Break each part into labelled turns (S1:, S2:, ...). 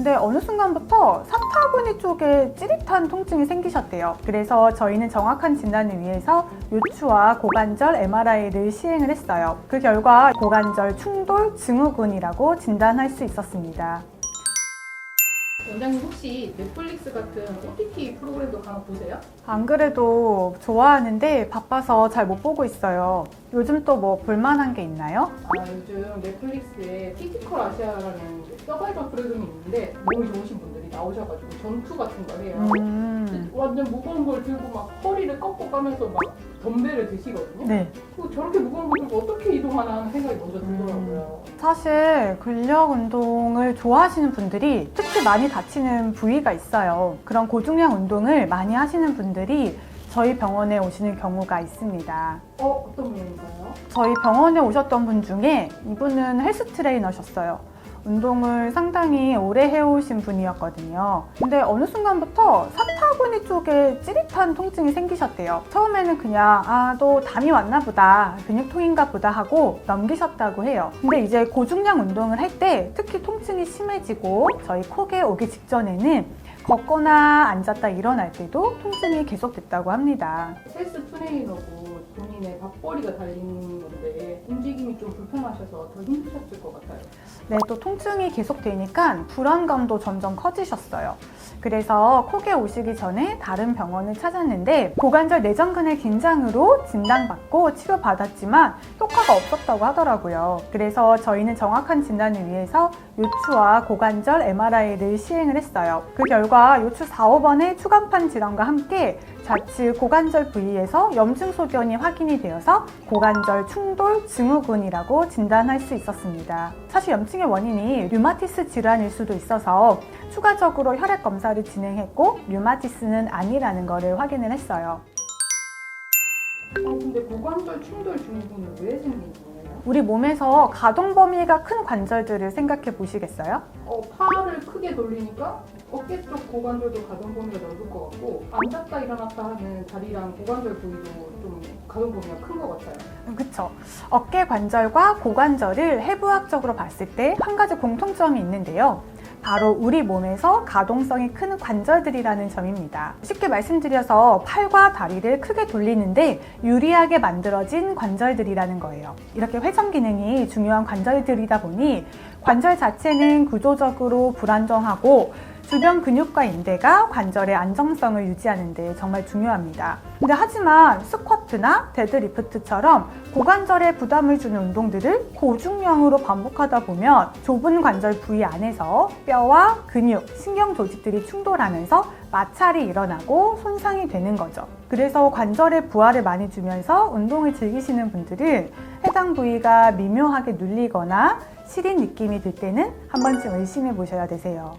S1: 근데 어느 순간부터 사타구니 쪽에 찌릿한 통증이 생기셨대요. 그래서 저희는 정확한 진단을 위해서 요추와 고관절 MRI를 시행을 했어요. 그 결과 고관절 충돌 증후군이라고 진단할 수 있었습니다.
S2: 원장님 혹시 넷플릭스 같은 OTT 프로그램도 간혹 보세요?
S1: 안 그래도 좋아하는데 바빠서 잘 못 보고 있어요. 요즘 또 뭐 볼만한 게 있나요?
S2: 아 요즘 넷플릭스에 피지컬 아시아라는 서바이벌 프로그램이 있는데 몸이 좋으신 분들이 나오셔가지고 전투 같은 걸 해요.
S1: 음,
S2: 완전 무거운 걸 들고 막 허리를 꺾고 가면서 막 덤벨을 드시거든요.
S1: 네.
S2: 그 저렇게 무거운 걸 들고 어떻게 이동하나 하는 생각이 먼저 들더라고요.
S1: 사실 근력 운동을 좋아하시는 분들이 특히 많이 다치는 부위가 있어요. 그런 고중량 운동을 많이 하시는 분들이 저희 병원에 오시는 경우가 있습니다.
S2: 어 어떤 면인가요?
S1: 저희 병원에 오셨던 분 중에 이분은 헬스 트레이너셨어요. 운동을 상당히 오래 해오신 분이었거든요. 근데 어느 순간부터 사타구니 쪽에 찌릿한 통증이 생기셨대요. 처음에는 그냥 아, 또 담이 왔나 보다, 근육통인가 보다 하고 넘기셨다고 해요. 근데 이제 고중량 운동을 할 때 특히 통증이 심해지고 저희 콕에 오기 직전에는 걷거나 앉았다 일어날 때도 통증이 계속됐다고 합니다.
S2: 헬스 트레이너고 본인의 밥벌이가 달린 건데 움직임이 좀 불편하셔서 더 힘드셨을 것 같아요.
S1: 네, 또 통증이 계속되니까 불안감도 점점 커지셨어요. 그래서 콕에 오시기 전에 다른 병원을 찾았는데 고관절 내전근의 긴장으로 진단받고 치료받았지만 효과가 없었다고 하더라고요. 그래서 저희는 정확한 진단을 위해서 요추와 고관절 MRI를 시행을 했어요. 그 결과 요추 4, 5번의 추간판 질환과 함께 좌측 고관절 부위에서 염증 소견이 확인이 되어서 고관절 충돌 증후군이라고 진단할 수 있었습니다. 사실 염증의 원인이 류마티스 질환일 수도 있어서 추가적으로 혈액 검사를 진행했고 류마티스는 아니라는 것을 확인을 했어요.
S2: 어, 근데 고관절 충돌 증후군은 왜 생기는 거예요?
S1: 우리 몸에서 가동 범위가 큰 관절들을 생각해 보시겠어요?
S2: 어, 팔을 크게 돌리니까 어깨 쪽 고관절도 가동 범위가 넓을 것 같고 앉았다 일어났다 하는 다리랑 고관절 부위도 좀 가동 범위가 큰 것 같아요.
S1: 그쵸. 어깨 관절과 고관절을 해부학적으로 봤을 때 한 가지 공통점이 있는데요. 바로 우리 몸에서 가동성이 큰 관절들이라는 점입니다. 쉽게 말씀드려서 팔과 다리를 크게 돌리는데 유리하게 만들어진 관절들이라는 거예요. 이렇게 회전 기능이 중요한 관절들이다 보니 관절 자체는 구조적으로 불안정하고 주변 근육과 인대가 관절의 안정성을 유지하는 데 정말 중요합니다. 근데 하지만 스쿼트나 데드리프트처럼 고관절에 부담을 주는 운동들을 고중량으로 반복하다 보면 좁은 관절 부위 안에서 뼈와 근육, 신경 조직들이 충돌하면서 마찰이 일어나고 손상이 되는 거죠. 그래서 관절에 부하를 많이 주면서 운동을 즐기시는 분들은 해당 부위가 미묘하게 눌리거나 시린 느낌이 들 때는 한 번쯤 의심해 보셔야 되세요.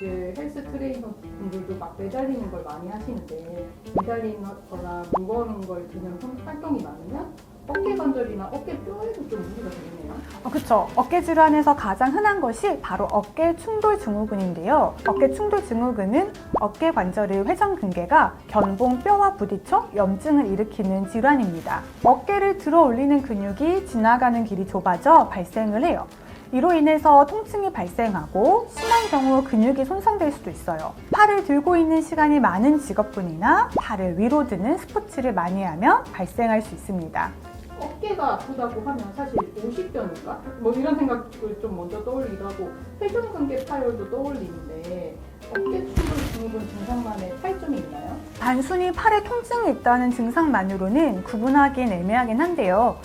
S2: 이제 헬스 트레이너 분들도 막 매달리는 걸 많이 하시는데 매달리거나 무거운 걸 드는 활동이 많으면 어깨 관절이나 어깨 뼈에도 좀 무리가 되겠네요.
S1: 어, 그쵸. 어깨 질환에서 가장 흔한 것이 바로 어깨 충돌 증후군인데요. 어깨 충돌 증후군은 어깨 관절의 회전 근개가 견봉 뼈와 부딪혀 염증을 일으키는 질환입니다. 어깨를 들어 올리는 근육이 지나가는 길이 좁아져 발생을 해요. 이로 인해서 통증이 발생하고 심한 경우 근육이 손상될 수도 있어요. 팔을 들고 있는 시간이 많은 직업군이나 팔을 위로 드는 스포츠를 많이 하면 발생할 수 있습니다.
S2: 어깨가 아프다고 하면 사실 50견인가? 뭐 이런 생각을 좀 먼저 떠올리기도 하고 회전근개 파열도 떠올리는데 어깨 충돌 증후군 증상만의 차이점이 있나요?
S1: 단순히 팔에 통증이 있다는 증상만으로는 구분하기는 애매하긴 한데요.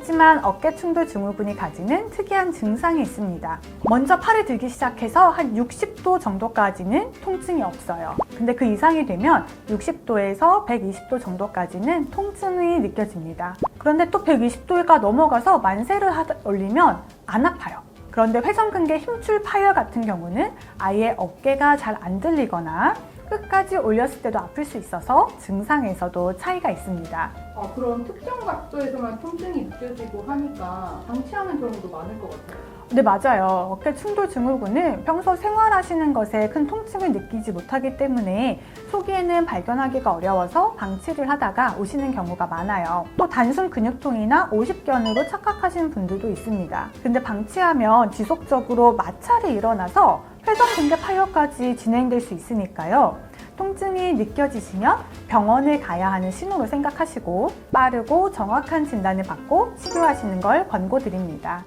S1: 하지만 어깨 충돌 증후군이 가지는 특이한 증상이 있습니다. 먼저 팔을 들기 시작해서 한 60도 정도까지는 통증이 없어요. 근데 그 이상이 되면 60도에서 120도 정도까지는 통증이 느껴집니다. 그런데 또 120도가 넘어가서 만세를 올리면 안 아파요. 그런데 회전근개 힘줄 파열 같은 경우는 아예 어깨가 잘 안 들리거나 끝까지 올렸을 때도 아플 수 있어서 증상에서도 차이가 있습니다.
S2: 아, 그런 특정 각도에서만 통증이 느껴지고 하니까 방치하는 경우도 많을 것 같아요.
S1: 네, 맞아요. 어깨 충돌 증후군은 평소 생활하시는 것에 큰 통증을 느끼지 못하기 때문에 초기에는 발견하기가 어려워서 방치를 하다가 오시는 경우가 많아요. 또 단순 근육통이나 오십견으로 착각하시는 분들도 있습니다. 근데 방치하면 지속적으로 마찰이 일어나서 회전근개 파열까지 진행될 수 있으니까요. 통증이 느껴지시면 병원을 가야 하는 신호로 생각하시고 빠르고 정확한 진단을 받고 치료하시는 걸 권고드립니다.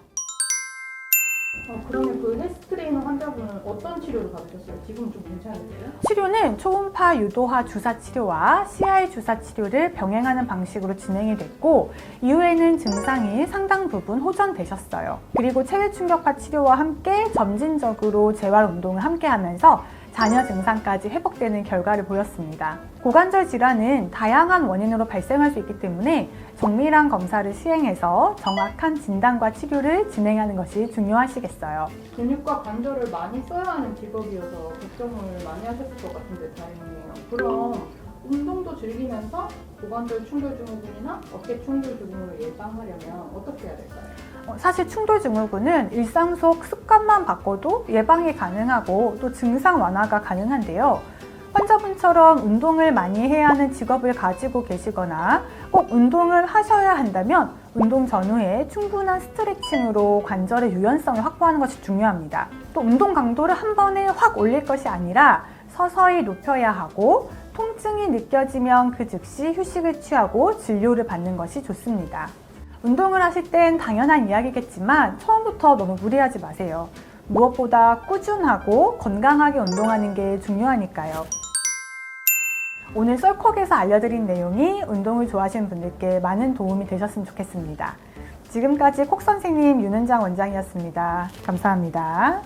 S2: 어, 그러면 그 헬스 트레이너 환자분은 어떤 치료를 받으셨어요? 지금 좀 괜찮으세요?
S1: 치료는 초음파 유도화 주사 치료와 CI 주사 치료를 병행하는 방식으로 진행이 됐고 이후에는 증상이 상당 부분 호전되셨어요. 그리고 체외 충격파 치료와 함께 점진적으로 재활 운동을 함께 하면서 잔여 증상까지 회복되는 결과를 보였습니다. 고관절 질환은 다양한 원인으로 발생할 수 있기 때문에 정밀한 검사를 시행해서 정확한 진단과 치료를 진행하는 것이 중요하시겠어요.
S2: 근육과 관절을 많이 써야 하는 직업이어서 걱정을 많이 하셨을 것 같은데 다행이네요. 그럼 운동도 즐기면서 고관절 충돌 증후군이나 어깨 충돌 증후군을 예방하려면 어떻게 해야 될까요?
S1: 어, 사실 충돌 증후군은 일상 속 습관만 바꿔도 예방이 가능하고 또 증상 완화가 가능한데요. 환자분처럼 운동을 많이 해야 하는 직업을 가지고 계시거나 꼭 운동을 하셔야 한다면 운동 전후에 충분한 스트레칭으로 관절의 유연성을 확보하는 것이 중요합니다. 또 운동 강도를 한 번에 확 올릴 것이 아니라 서서히 높여야 하고 통증이 느껴지면 그 즉시 휴식을 취하고 진료를 받는 것이 좋습니다. 운동을 하실 땐 당연한 이야기겠지만 처음부터 너무 무리하지 마세요. 무엇보다 꾸준하고 건강하게 운동하는 게 중요하니까요. 오늘 썰콕에서 알려드린 내용이 운동을 좋아하시는 분들께 많은 도움이 되셨으면 좋겠습니다. 지금까지 콕 선생님 윤은장 원장이었습니다. 감사합니다.